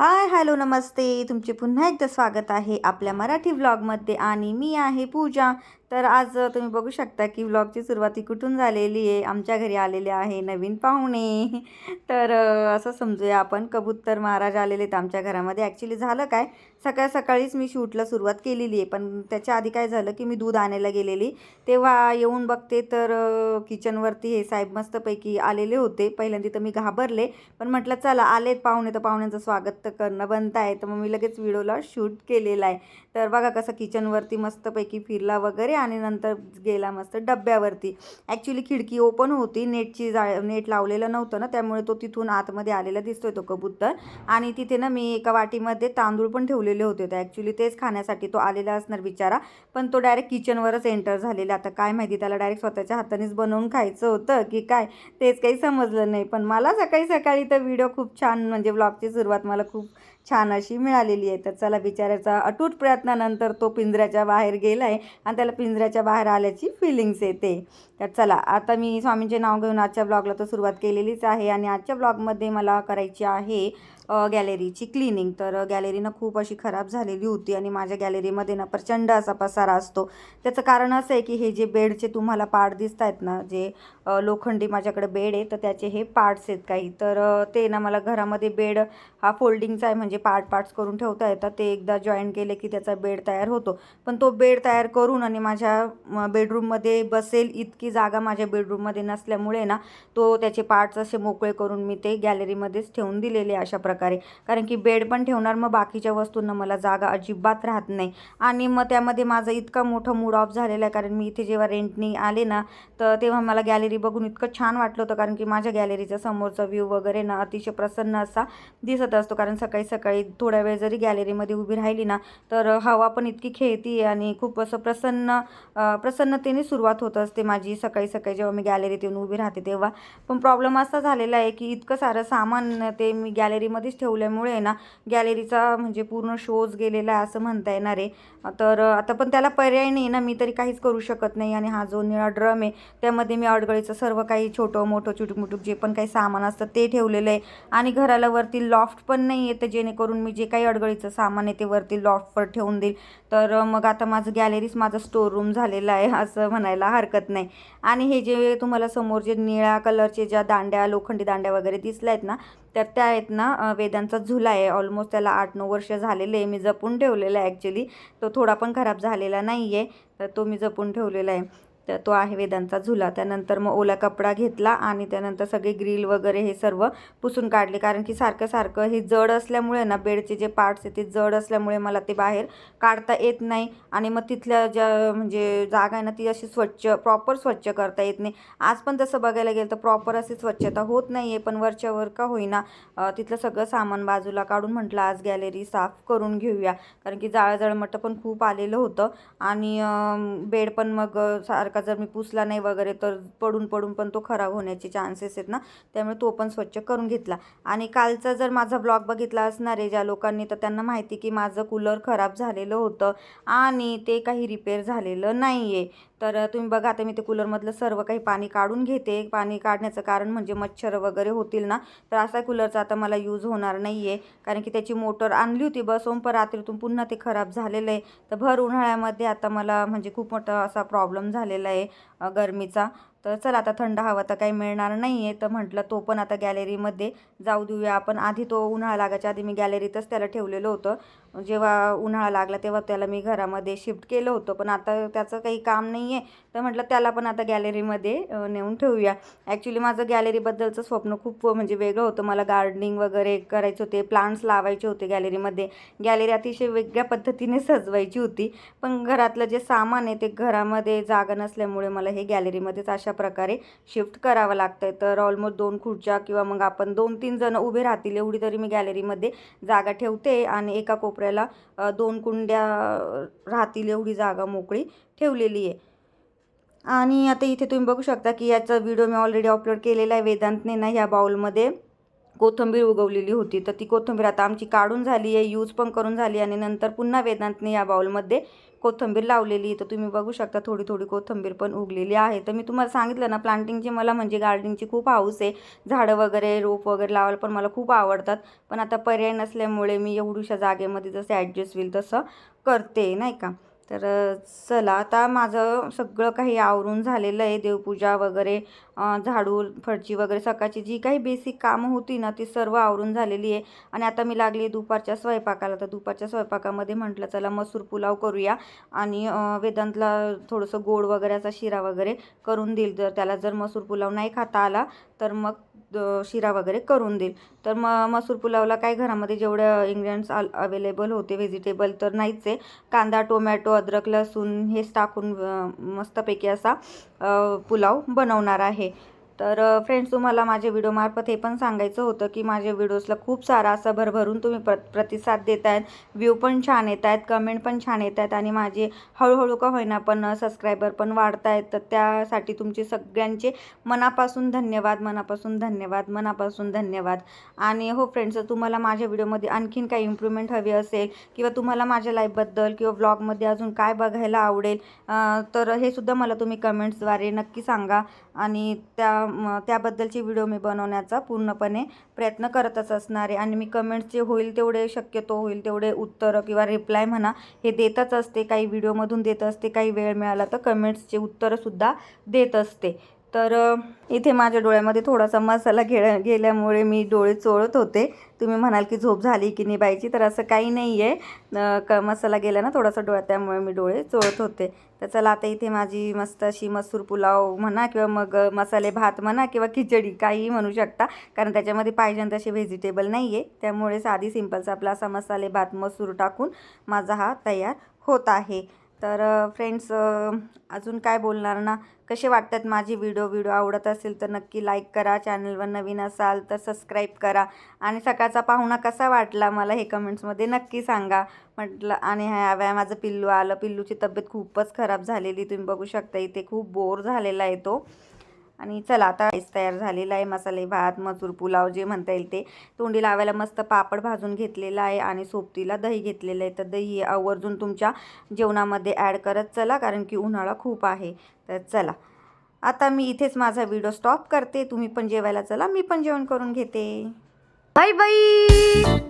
Hi hello नमस्ते. तुमचे पुन्हा एकदा स्वागत आहे आपल्या मराठी व्लॉगमध्ये आणि मी आहे पूजा. तर आज तुम्ही बघू शकता की व्लॉगची सुरुवाती कुठून झालेली आहे? आमच्या घरी आलेले आहे नवीन पाहुणे. तर असं समजूया आपण कबूतर महाराज आलेले आहेत आमच्या घरामध्ये. ॲक्च्युली झालं काय? सकाळ सकाळीच मी शूटला सुरुवात केलेली आहे. पण त्याच्या आधी काय झालं की मी दूध आणायला गेलेली. तेव्हा येऊन बघते तर किचनवरती हे साहेब मस्तपैकी आलेले होते. पहिल्यांदा तर मी घाबरले. पण म्हटलं चला आलेत पाहुणे तर पाहुण्यांचं स्वागत तर करणं बनत आहे. तर मग मी लगेच व्हिडिओला शूट केलेला आहे. तर बघा कसं किचनवरती मस्तपैकी फिरला वगैरे आणि नंतर गेला मस्त डब्यावरती. ॲक्च्युली खिडकी ओपन होती. नेटची जा नेट लावलेलं नव्हतं ना त्यामुळे तो तिथून आतमध्ये आलेला दिसतोय तो कबूतर. आणि तिथे ना मी एका वाटीमध्ये तांदूळ पण ठेवलेले होते. तर ॲक्च्युली तेच खाण्यासाठी तो आलेला असणार बिचारा. पण तो डायरेक्ट किचनवरच एंटर झालेला. आता काय माहिती त्याला डायरेक्ट स्वतःच्या हातानेच बनवून खायचं होतं की काय तेच काही समजलं नाही. पण मला सकाळी सकाळी तर व्हिडिओ खूप छान म्हणजे ब्लॉगची सुरुवात मला खूप छान अशी मिळालेली आहे. तर चला बिचाऱ्याचा अटूट प्रयत्नानंतर तो पिंजऱ्याच्या बाहेर गेला आहे आणि त्याला पिंजऱ्याच्या बाहेर आल्याची फिलिंग्स येते. तर चला आता मी स्वामींचे नाव घेऊन आजच्या ब्लॉगला तर सुरुवात केलेलीच आहे आणि आजच्या ब्लॉगमध्ये मला करायची आहे गॅलरीची क्लिनिंग तर गॅलरी ना खूप अशी खराब झालेली होती आणि माझ्या गॅलरीमध्ये ना प्रचंड असा पसारा असतो. त्याचं कारण असं आहे की हे जे बेडचे तुम्हाला पार्ट दिसत आहेत ना जे लोखंडी माझ्याकडे बेड आहे तर त्याचे हे पार्ट्स आहेत काही. तर ते ना मला घरामध्ये बेड हा फोल्डिंगचा आहे म्हणजे पार्ट पार्ट्स करून ठेवता येतात. ते एकदा जॉईन केले की त्याचा बेड तयार होतो. पण तो बेड तयार करून आणि माझ्या बेडरूममध्ये बसेल इतकी जागा माझ्या बेडरूममध्ये नसल्यामुळे ना तो त्याचे पार्ट्स असे मोकळे करून मी ते गॅलरीमध्येच ठेवून दिलेले अशा प्रकारे. कारण की बेड पण ठेवणार मग बाकीच्या वस्तूंना मला जागा अजिबात राहत नाही. आणि मग त्यामध्ये माझा इतका मोठा मूड ऑफ झालेला आहे कारण मी इथे जेव्हा रेंटनी आले ना तर तेव्हा मला गॅलरी बघून इतकं छान वाटलं होतं. कारण की माझ्या गॅलरीचा समोरचा व्ह्यू वगैरे ना अतिशय प्रसन्न असा दिसत असतो. कारण सकाळी सकाळी थोड्या वेळ जरी गॅलरीमध्ये उभी राहिली ना तर हवा पण इतकी खेळती आणि खूप असं प्रसन्न प्रसन्नतेने सुरुवात होत असते माझी सकाळी सकाळी जेव्हा मी गॅलरीत येऊन उभी राहते तेव्हा. पण प्रॉब्लेम असा झालेला आहे की इतकं सारं सामान ते मी गॅलरीमध्येच ठेवल्यामुळे ना गॅलरीचा म्हणजे पूर्ण शोज गेलेला आहे असं म्हणता येणार आहे. तर आता पण त्याला पर्याय नाही ना मी तरी काहीच करू शकत नाही आणि हा जो निळा ड्रम आहे त्यामध्ये मी अडगळीचं सर्व काही छोटं मोठं चुटुकमुटुक जे पण काही सामान असतं ते ठेवलेलं आहे. आणि घराला वरती लॉफ्ट पण नाही आहे तर जेणेकरून मी जे काही अडगळीचं सामान आहे ते वरती लॉफ्टवर ठेवून देईल. तर मग आता माझं गॅलरीच माझं स्टोर रूम झालेलं आहे असं म्हणायला हरकत नाही. आणि हे जे तुम्हाला समोर जे निळ्या कलरचे ज्या दांड्या लोखंडी दांड्या वगैरे दिसल्या आहेत ना तर त्या आहेत ना वेदांचा झुला आहे. ऑलमोस्ट त्याला आठ नऊ वर्ष झालेले आहे. मी जपून ठेवलेला आहे ॲक्च्युली तो थोडा पण खराब झालेला नाही आहे तर तो मी जपून ठेवलेला आहे. तर तो आहे वेदांचा झुला. त्यानंतर मग ओला कपडा घेतला आणि त्यानंतर सगळे ग्रिल वगैरे हे सर्व पुसून काढले. कारण की सारखं सारखं हे जड असल्यामुळे ना बेडचे जे पार्ट्स आहेत ते जड असल्यामुळे मला ते बाहेर काढता येत नाही. आणि मग तिथल्या ज्या म्हणजे जागा आहे ना ती अशी स्वच्छ प्रॉपर स्वच्छ करता येत नाही. आज पण तसं बघायला गेलं तर प्रॉपर अशी स्वच्छता होत नाही आहे पण वरच्यावर का होईना तिथलं सगळं सामान बाजूला काढून म्हटलं आज गॅलरी साफ करून घेऊया. कारण की जाळजळमटं पण खूप आलेलं होतं. आणि बेड पण मग सार सारखा जर मी पुसला नाही वगैरे तर पडून पडून पण तो खराब होण्याचे चान्सेस आहेत ना. त्यामुळे तो पण स्वच्छ करून घेतला. आणि कालचा जर माझा ब्लॉग बघितला असणार आहे ज्या लोकांनी तर त्यांना माहिती की माझं कूलर खराब झालेलं होतं आणि ते काही रिपेअर झालेलं नाही आहे तर तुम्ही बघा आता मी ते कूलरमधलं सर्व काही पाणी काढून घेते. पाणी काढण्याचं कारण म्हणजे मच्छर वगैरे होतील ना तर असा कूलरचा आता मला यूज होणार नाही आहे कारण की त्याची मोटर आणली होती बसवून पण रात्रीतून पुन्हा ते खराब झालेलं आहे. तर भर उन्हाळ्यामध्ये आता मला म्हणजे खूप मोठा असा प्रॉब्लेम झालेला आहे गरमीचा. तर चला आता थंड हवा तर काही मिळणार नाही आहे तर म्हटलं तो पण आता गॅलरीमध्ये जाऊ देऊया. आपण आधी तो उन्हाळा लागायच्या आधी मी गॅलरीतच त्याला ठेवलेलं होतं. जेव्हा उन्हाळा लागला तेव्हा त्याला मी घरामध्ये शिफ्ट केलं होतं. पण आता त्याचं काही काम नाही आहे तर म्हटलं त्याला पण आता गॅलरीमध्ये नेऊन ठेवूया. ॲक्च्युली माझं गॅलरीबद्दलचं स्वप्न खूप म्हणजे वेगळं होतं. मला गार्डनिंग वगैरे करायचे होते. प्लांट्स लावायचे होते गॅलरीमध्ये गॅलरी अतिशय वेगळ्या पद्धतीने सजवायची होती. पण घरातलं जे सामान आहे ते घरामध्ये जागा नसल्यामुळे मला हे गॅलरीमध्येच अशा प्रकारे शिफ्ट करावं लागतं आहे तर ऑलमोस्ट दोन खुर्च्या किंवा मग आपण दोन तीन जण उभे राहतील एवढी तरी मी गॅलरीमध्ये जागा ठेवते आणि एका कोपऱ्याला दोन कुंड्या राहतील एवढी जागा मोकळी ठेवलेली आहे. आणि आता इथे तुम्ही बघू शकता की याचा व्हिडिओ मी ऑलरेडी अपलोड केलेला आहे वेदांतने ना ह्या बाउलमध्ये कोथिंबीर उगवलेली होती. तर ती कोथिंबीर आता आमची काढून झाली आहे यूज पण करून झाली आणि नंतर पुन्हा वेदांतने या बाउलमध्ये कोथिंबीर लावलेली तर तुम्ही बघू शकता थोडी थोडी कोथिंबीर पण उगलेली आहे. तर मी तुम्हाला सांगितलं ना प्लांटिंगची मला म्हणजे गार्डनिंगची खूप हाऊस आहे. झाडं वगैरे रोप वगैरे लावायला पण मला खूप आवडतात. पण आता पर्याय नसल्यामुळे मी एवढ्याशा जागेमध्ये जसं ॲडजस्ट होईल तसं करते नाही का? तर चला आता माझं सगळं काही आवरून झालेलं आहे. देवपूजा वगैरे झाडू फडची वगैरे सकाळची जी काही बेसिक कामं होती ना ती सर्व आवरून झालेली आहे. आणि आता मी लागली दुपारच्या स्वयंपाकाला. तर दुपारच्या स्वयंपाकामध्ये म्हटलं चला मसूर पुलाव करूया. आणि वेदांतला थोडंसं गोड वगैरे असा शिरा वगैरे करून देईल जर त्याला जर मसूर पुलाव नाही खाता आला तर मग शिरा वगैरे करून देईल. तर म मसूर पुलावला काय घरामध्ये जेवढे इंग्रेडियंट्स अवेलेबल होते व्हेजिटेबल तर नाहीच आहे. कांदा टोमॅटो अद्रक लसूण हेच टाकून मस्तपैकी असा पुलाव बनवणार आहे. तर फ्रेंड्स तुम्हाला माझ्या व्हिडिओमार्फत हे पण सांगायचं होतं की माझ्या व्हिडिओजला खूप सारा असा भरभरून तुम्ही प्र प्रतिसाद देत आहेत व्ह्यू पण छान येत आहेत कमेंट पण छान येत आहेत आणि माझे हळूहळू का होईना पण सबस्क्रायबर पण वाढत आहेत तर त्यासाठी तुमचे सगळ्यांचे मनापासून धन्यवाद मनापासून धन्यवाद मनापासून धन्यवाद. आणि हो फ्रेंड्स तुम्हाला माझ्या व्हिडिओमध्ये आणखीन काही इम्प्रूव्हमेंट हवी असेल किंवा तुम्हाला माझ्या लाईफबद्दल किंवा व्लॉगमध्ये अजून काय बघायला आवडेल तर हे सुद्धा मला तुम्ही कमेंट्सद्वारे नक्की सांगा. आणि त्या त्याबद्दलचे व्हिडिओ मी बनवण्याचा पूर्णपणे प्रयत्न करतच असणार आहे. आणि मी कमेंट्स जे होईल तेवढे शक्यतो होईल तेवढे उत्तर किंवा रिप्लाय म्हणा हे देतच असते. काही व्हिडिओमधून देत असते काही वेळ मिळाला तर कमेंट्सचे उत्तरंसुद्धा देत असते. तर इथे माझ्या डोळ्यामध्ये थोडासा मसाला घे गेल्यामुळे मी डोळे चोळत होते. तुम्ही म्हणाल की झोप झाली की नाही बायची तर असं काही नाही आहे क मसाला गेला ना थोडासा डोळ्या त्यामुळे मी डोळे चोळत होते. तर चला आता इथे माझी मस्त अशी मसूर पुलाव म्हणा किंवा मग मसाले भात म्हणा किंवा खिचडी काहीही म्हणू शकता. कारण त्याच्यामध्ये पाहिजे तसे व्हेजिटेबल नाही आहे त्यामुळे साधी सिंपलचा आपला असा मसाले भात मसूर टाकून माझा हा तयार होत आहे. तर फ्रेंड्स अजून काय बोलणार ना? कसे वाटतात माझे व्हिडिओ व्हिडिओ आवडत असेल तर नक्की लाईक करा. चॅनलवर नवीन असाल तर सबस्क्राईब करा. आणि सकाळचा पाहुणा कसा वाटला मला हे कमेंट्समध्ये नक्की सांगा. म्हटलं आणि ह्या वेळा माझं पिल्लू आलं. पिल्लूची तब्येत खूपच खराब झालेली. तुम्ही बघू शकता इथे खूप बोर झालेला आहे तो. आणि चला आता राईस तयार झालेला आहे मसाले भात मसूर पुलाव जे म्हणता येईल ते. तोंडी लावायला मस्त पापड भाजून घेतलेला आहे आणि सोबतीला दही घेतलेलं आहे. तर दही आवर्जून तुमच्या जेवणामध्ये ॲड करत चला कारण की उन्हाळा खूप आहे. तर चला. आता मी इथेच माझा व्हिडिओ स्टॉप करते. तुम्ही पण जेवायला चला मी पण जेवण करून घेते. Bye bye!